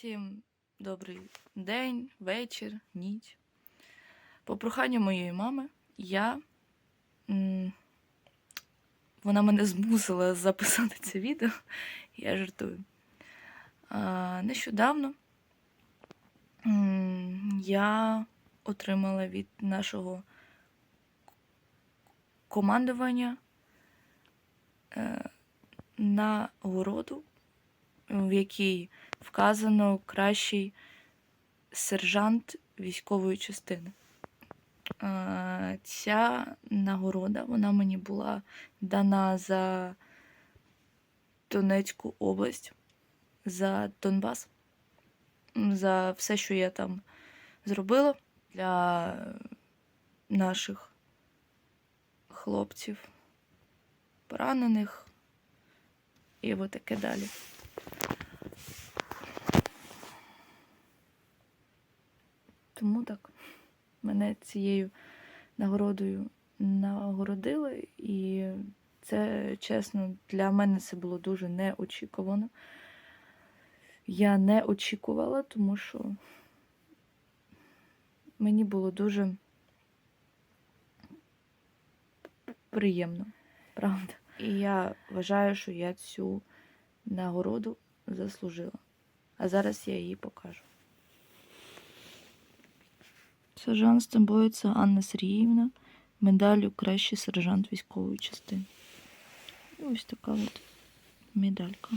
Всім добрий день, вечір, ніч. По проханню моєї мами я. Вона мене змусила записати це відео. Я жартую. Нещодавно я отримала від нашого командування е, нагороду, в якій вказано кращий сержант військової частини. Ця нагорода вона мені була дана за Донецьку область, за Донбас, за все, що я там зробила для наших хлопців, поранених і от таке далі. Тому так, мене цією нагородою нагородили, і це, чесно, для мене це було дуже неочікувано. Я не очікувала, тому що мені було дуже приємно, правда. І я вважаю, що я цю нагороду заслужила. А зараз я її покажу. Сержант боїться Анна Сергіївна, медалю Кращий сержант військової частини. І ось така от медалька.